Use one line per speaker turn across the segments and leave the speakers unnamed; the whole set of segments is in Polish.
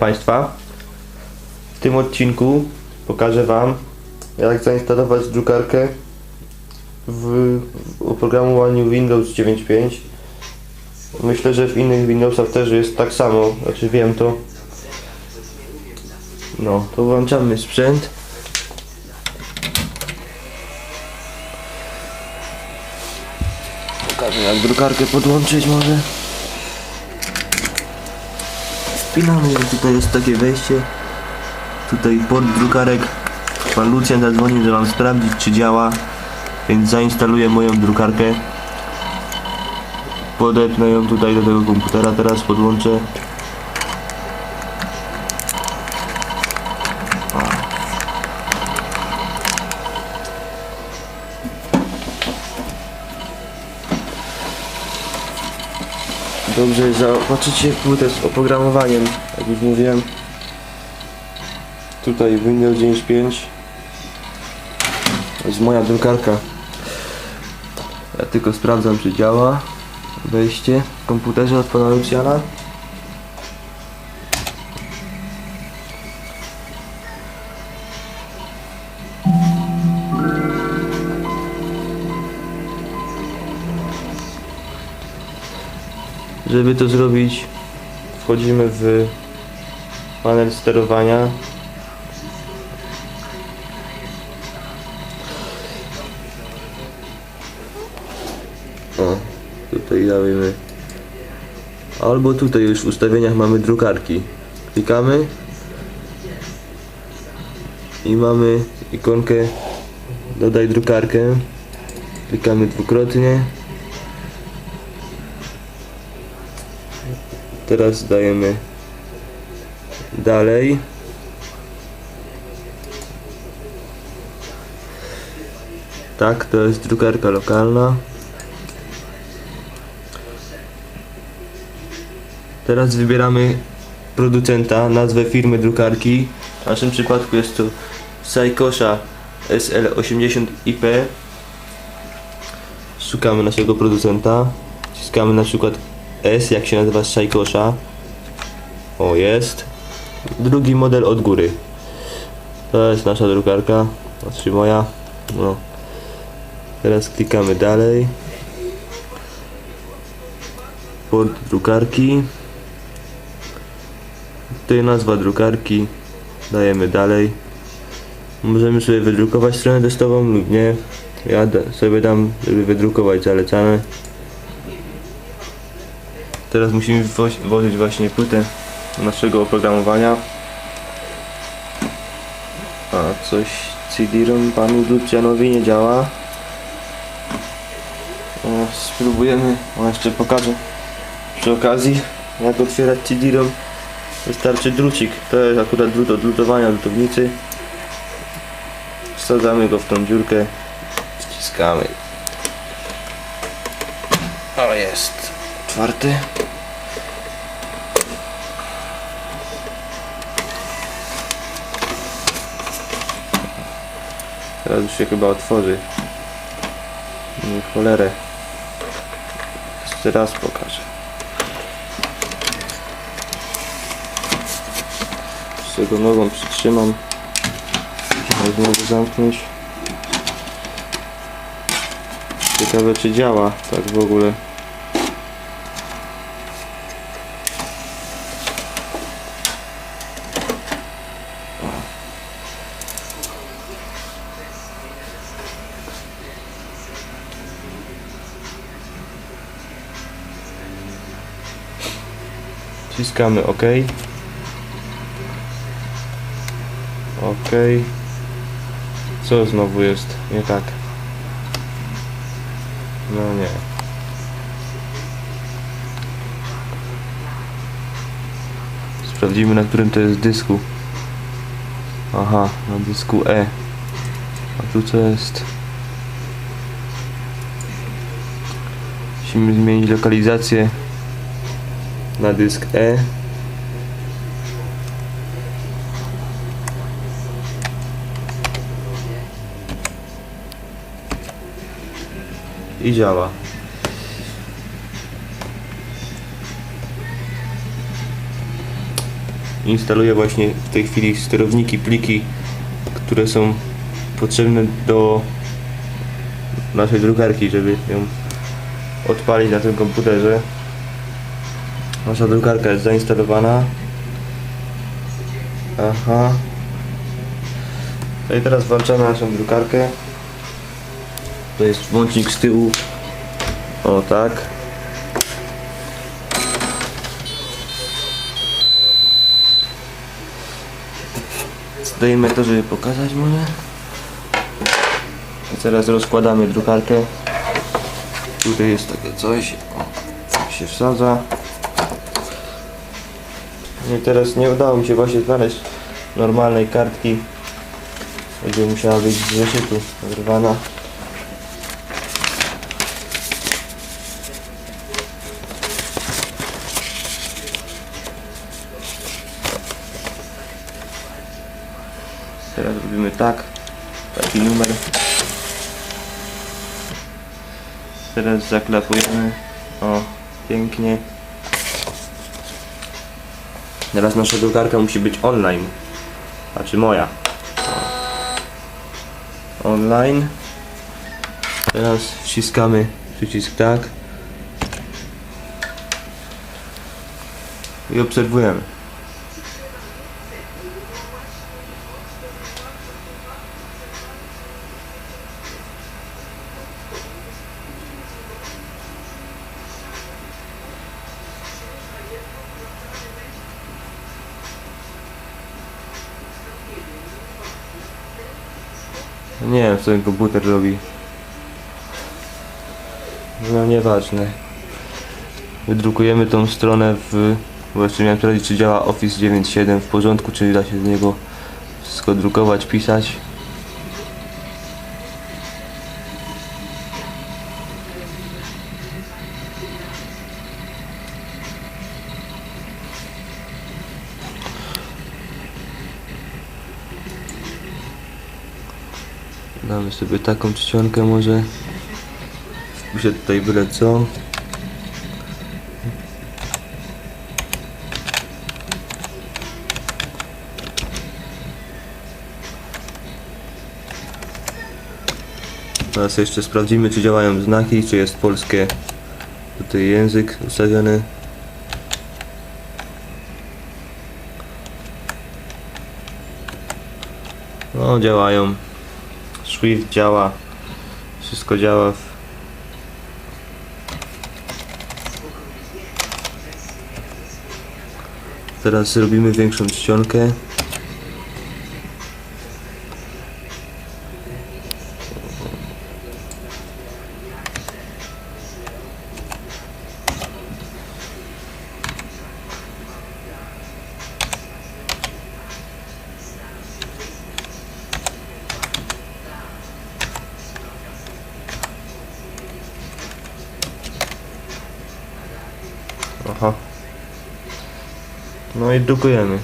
Państwa. W tym odcinku pokażę Wam, jak zainstalować drukarkę w, w oprogramowaniu Windows 9.5. Myślę, że w innych Windowsach też jest tak samo, znaczy wiem to. No, to włączamy sprzęt. Pokażę jak drukarkę podłączyć może. Wpinamy ją, tutaj jest takie wejście. Tutaj port drukarek. Pan Lucjan zadzwonił, że mam sprawdzić czy działa. Więc zainstaluję moją drukarkę. Podepnę ją tutaj do tego komputera, teraz podłączę. Dobrze, zobaczycie płytę z oprogramowaniem, jak już mówiłem. Tutaj Windows 9.5 To jest moja drukarka. Ja tylko sprawdzam czy działa. Wejście w komputerze od pana Lucjana. Żeby to zrobić, wchodzimy w panel sterowania. O, tutaj dajemy. Albo tutaj już w ustawieniach mamy drukarki. Klikamy i mamy ikonkę dodaj drukarkę. Klikamy dwukrotnie. Teraz dajemy dalej. Tak, to jest drukarka lokalna. Teraz wybieramy producenta, nazwę firmy drukarki. W naszym przypadku jest to Saikosha SL80IP. Szukamy naszego producenta. Wciskamy na przykład S, jak się nazywa Saikosha. O, jest. Drugi model od góry. To jest nasza drukarka, znaczy moja. No. Teraz klikamy dalej. Port drukarki. Tutaj nazwa drukarki. Dajemy dalej. Możemy sobie wydrukować stronę testową lub nie. Ja sobie dam, żeby wydrukować zalecane. Teraz musimy włożyć właśnie płytę naszego oprogramowania. A coś CD-ROM panu Lucjanowi nie działa. O, spróbujemy, o jeszcze pokażę przy okazji jak otwierać CD-ROM. Wystarczy drucik, to jest akurat drut od lutowania lutownicy. Wsadzamy go w tą dziurkę, wciskamy. O jest, czwarty. Teraz już się chyba otworzy. Nie cholerę. Jeszcze raz pokażę. Jeszcze go nogą przytrzymam. Żeby znowu zamknąć. Ciekawe czy działa tak w ogóle. Wciskamy OK. OK. Co znowu jest nie tak? No nie. Sprawdzimy na którym to jest dysku. Aha, na dysku E. A tu co jest? Musimy zmienić lokalizację na dysk E. I działa. instaluję właśnie w tej chwili sterowniki, pliki, które są potrzebne do naszej drukarki, żeby ją odpalić na tym komputerze. Nasza drukarka jest zainstalowana. Aha. No i teraz włączamy naszą drukarkę. To jest włącznik z tyłu. O tak. Zdejmę to, żeby pokazać może. I teraz rozkładamy drukarkę. Tutaj jest takie coś. O, się wsadza. No i teraz nie udało mi się właśnie znaleźć normalnej kartki. Będzie musiała być z zeszytu wyrwana. Teraz robimy tak. Taki numer. Teraz zaklapujemy. O, pięknie. Teraz nasza drukarka musi być online. Znaczy moja. Online. Teraz wciskamy przycisk tak. I obserwujemy. Nie wiem co ten komputer robi. No nieważne. Wydrukujemy tą stronę w... Właśnie miałem sprawdzić czy działa Office 9.7 w porządku, czy da się z niego wszystko drukować, pisać. Damy sobie taką czcionkę może. Wpiszę tutaj byle co. Teraz jeszcze sprawdzimy czy działają znaki, czy jest polskie tutaj język ustawiony. No działają. Swift działa. Wszystko działa. w- Teraz zrobimy większą czcionkę. Aha. No i drukujemy.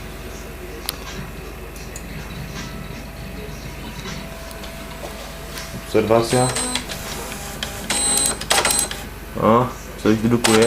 Obserwacja. O, coś drukuje.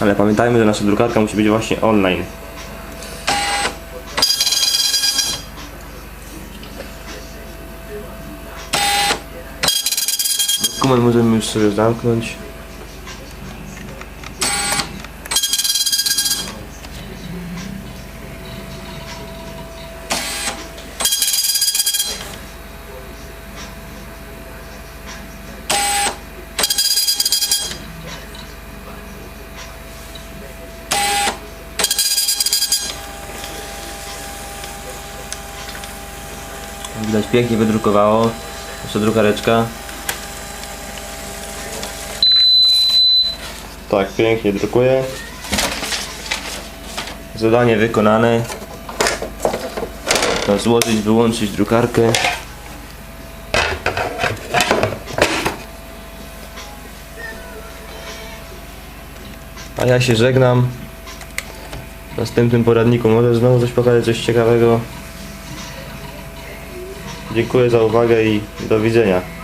Ale pamiętajmy, że nasza drukarka musi być właśnie online. Dokument możemy już sobie zamknąć. Pięknie wydrukowało. Nasza drukareczka. Tak, pięknie drukuje. Zadanie wykonane. To złożyć, wyłączyć drukarkę. A ja się żegnam. W następnym poradniku może znowu coś pokażę, coś ciekawego. Dziękuję za uwagę i do widzenia.